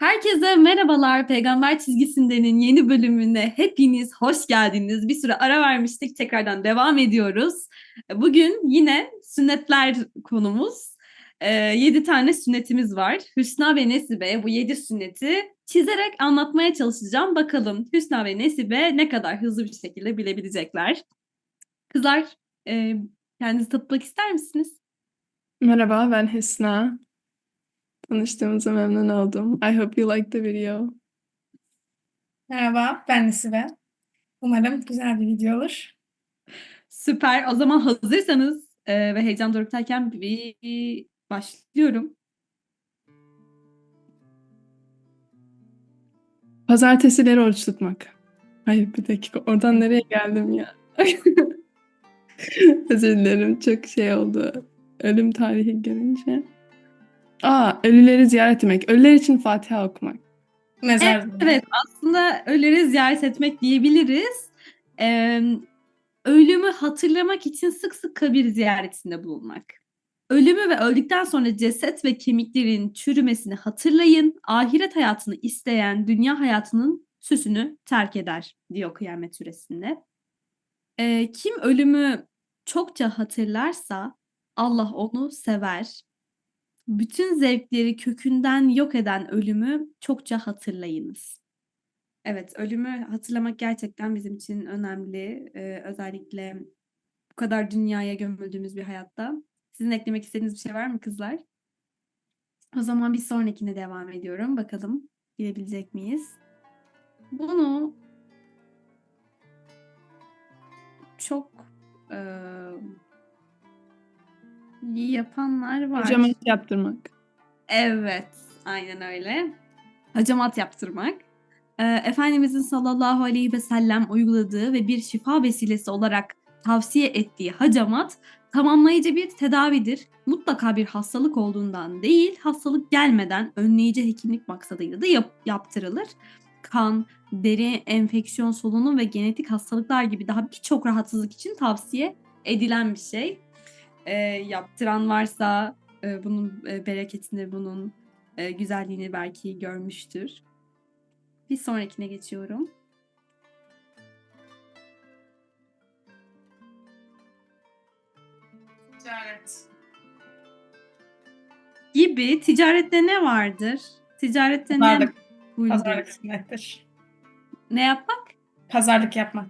Herkese merhabalar. Peygamber çizgisindenin yeni bölümüne hepiniz hoş geldiniz. Bir süre ara vermiştik. Tekrardan devam ediyoruz. Bugün yine sünnetler konumuz. Ee, yedi tane sünnetimiz var. Hüsna ve Nesibe bu yedi sünneti çizerek anlatmaya çalışacağım. Bakalım Hüsna ve Nesibe ne kadar hızlı bir şekilde bilebilecekler. Kızlar e, kendinizi tanıtmak ister misiniz? Merhaba, ben Hüsna. Tanıştığımıza memnun oldum. I hope you like the video. Merhaba, ben Nesibe. Umarım güzel bir video olur. Süper. O zaman hazırsanız e, ve heyecan doruktayken bir başlıyorum. Pazartesileri oruç tutmak. Hayır bir dakika, oradan nereye geldim ya? Özür dilerim, çok şey oldu. Ölüm tarihi görünce. Aa, ölüleri ziyaret etmek. Ölüler için Fatiha okumak. Mezar Evet, aslında ölüleri ziyaret etmek diyebiliriz. Ee, ölümü hatırlamak için sık sık kabir ziyaretinde bulunmak. Ölümü ve öldükten sonra ceset ve kemiklerin çürümesini hatırlayın. Ahiret hayatını isteyen dünya hayatının süsünü terk eder diyor Kıyamet Suresinde. Ee, kim ölümü çokça hatırlarsa Allah onu sever. Bütün zevkleri kökünden yok eden ölümü çokça hatırlayınız. Evet, ölümü hatırlamak gerçekten bizim için önemli. Ee, özellikle bu kadar dünyaya gömüldüğümüz bir hayatta. Sizin eklemek istediğiniz bir şey var mı kızlar? O zaman bir sonrakine devam ediyorum. Bakalım bilebilecek miyiz? Bunu çok iyi yapanlar var. Hacamat yaptırmak. Evet, aynen öyle. Hacamat yaptırmak. Ee, Efendimizin sallallahu aleyhi ve sellem uyguladığı ve bir şifa vesilesi olarak tavsiye ettiği hacamat tamamlayıcı bir tedavidir. Mutlaka bir hastalık olduğundan değil, hastalık gelmeden önleyici hekimlik maksadıyla da yap- yaptırılır. Kan, deri, enfeksiyon, solunum ve genetik hastalıklar gibi daha birçok rahatsızlık için tavsiye edilen bir şey. Ee, yaptıran varsa e, bunun e, bereketini, bunun e, güzelliğini belki görmüştür. Bir sonrakine geçiyorum. Ticaret. Gibi ticarette ne vardır? Ticarette ne buyurun? Pazarlık sünnettir. Ne yapmak? Pazarlık yapmak.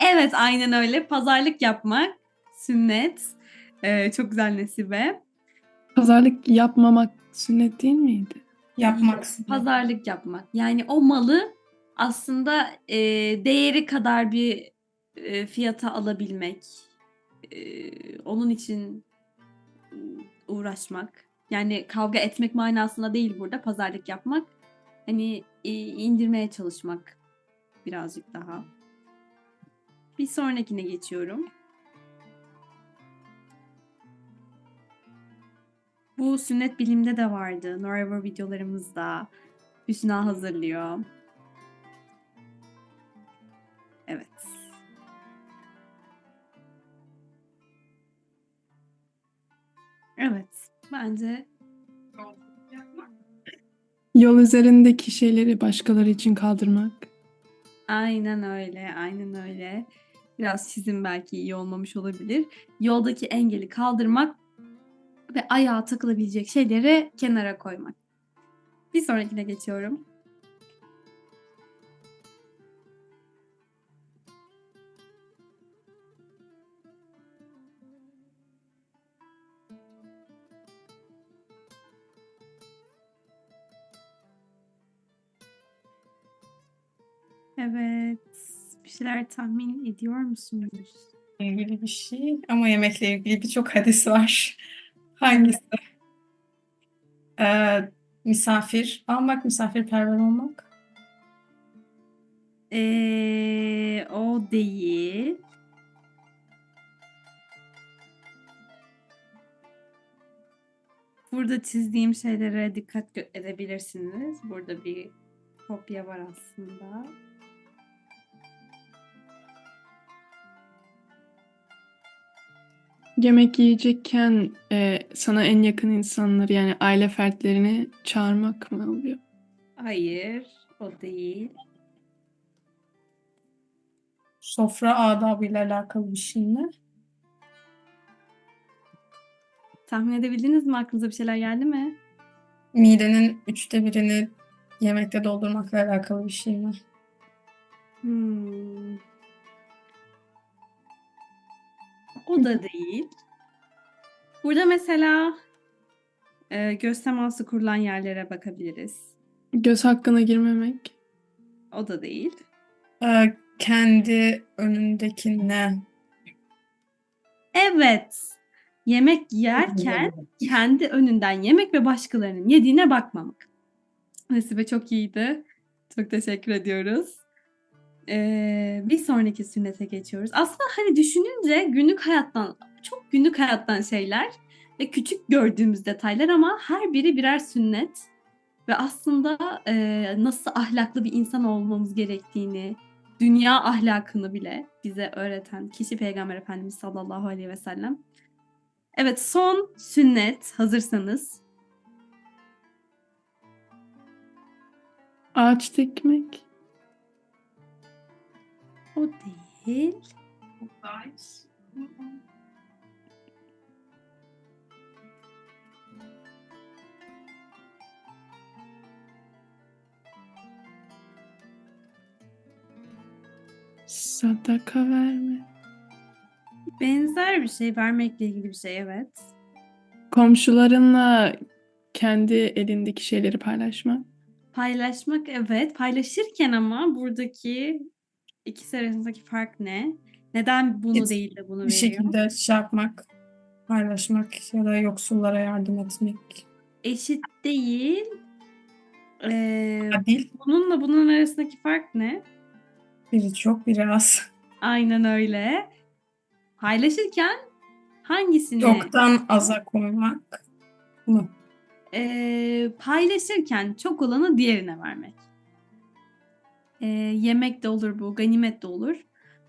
Evet, aynen öyle. Pazarlık yapmak, sünnet. Ee, çok güzel nesibe. Pazarlık yapmamak sünnet değil miydi? Yapmak. sünnet. Pazarlık yapmak. Yani o malı aslında e, değeri kadar bir e, fiyata alabilmek. E, onun için uğraşmak. Yani kavga etmek manasında değil burada pazarlık yapmak. Hani e, indirmeye çalışmak birazcık daha. Bir sonrakine geçiyorum. Bu sünnet bilimde de vardı. Norever videolarımızda. Hüsna hazırlıyor. Evet. Evet. Bence Yol üzerindeki şeyleri başkaları için kaldırmak. aynen öyle. Aynen öyle. Biraz çizim belki iyi olmamış olabilir. Yoldaki engeli kaldırmak ve ayağa takılabilecek şeyleri kenara koymak. Bir sonrakine geçiyorum. Evet. Bir şeyler tahmin ediyor musunuz? ilgili bir şey ama yemekle ilgili birçok hadis var. Hangisi? Ee, misafir almak, misafirperver olmak. Ee, o değil. Burada çizdiğim şeylere dikkat edebilirsiniz. Burada bir kopya var aslında. Yemek yiyecekken e, sana en yakın insanları yani aile fertlerini çağırmak mı oluyor? Hayır, o değil. Sofra adabıyla alakalı bir şey mi? Tahmin edebildiniz mi? Aklınıza bir şeyler geldi mi? Midenin üçte birini yemekte doldurmakla alakalı bir şey mi? Hmm. O da değil. Burada mesela e, göz teması kurulan yerlere bakabiliriz. Göz hakkına girmemek. O da değil. Ee, kendi önündeki ne? Evet. Yemek yerken kendi önünden yemek ve başkalarının yediğine bakmamak. Nesibe çok iyiydi. Çok teşekkür ediyoruz. Ee, bir sonraki sünnete geçiyoruz. Aslında hani düşününce günlük hayattan, çok günlük hayattan şeyler ve küçük gördüğümüz detaylar ama her biri birer sünnet. Ve aslında e, nasıl ahlaklı bir insan olmamız gerektiğini, dünya ahlakını bile bize öğreten kişi Peygamber Efendimiz sallallahu aleyhi ve sellem. Evet son sünnet hazırsanız. Ağaç dikmek. O değil. Sadaka verme. Benzer bir şey vermekle ilgili bir şey evet. Komşularınla kendi elindeki şeyleri paylaşmak. Paylaşmak evet. Paylaşırken ama buradaki ikisi arasındaki fark ne? Neden bunu Hiç değil de bunu Bir veriyor? şekilde şey yapmak, paylaşmak ya da yoksullara yardım etmek. Eşit değil. Ee, Adil. bununla bunun arasındaki fark ne? Biri çok, biri az. Aynen öyle. Paylaşırken hangisini Çoktan aza koymak mı? Eee, paylaşırken çok olanı diğerine vermek. Eee, yemek de olur bu, ganimet de olur.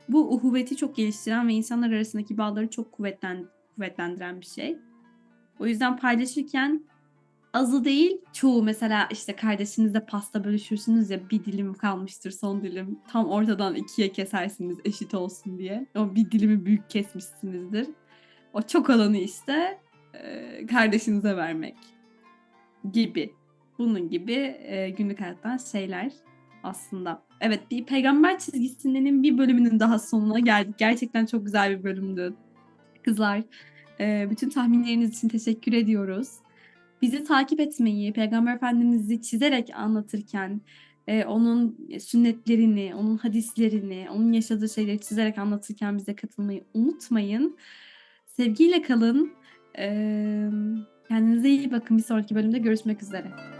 Bu uhuvveti çok geliştiren ve insanlar arasındaki bağları çok kuvvetlen, kuvvetlendiren bir şey. O yüzden paylaşırken azı değil çoğu mesela işte kardeşinizle pasta bölüşürsünüz ya bir dilim kalmıştır son dilim. Tam ortadan ikiye kesersiniz eşit olsun diye. O bir dilimi büyük kesmişsinizdir. O çok olanı işte eee, kardeşinize vermek gibi. Bunun gibi e, günlük hayattan şeyler aslında. Evet bir peygamber çizgisinin bir bölümünün daha sonuna geldik. Gerçekten çok güzel bir bölümdü. Kızlar e, bütün tahminleriniz için teşekkür ediyoruz. Bizi takip etmeyi, Peygamber Efendimiz'i çizerek anlatırken e, onun sünnetlerini, onun hadislerini, onun yaşadığı şeyleri çizerek anlatırken bize katılmayı unutmayın. Sevgiyle kalın. E, kendinize iyi bakın. Bir sonraki bölümde görüşmek üzere.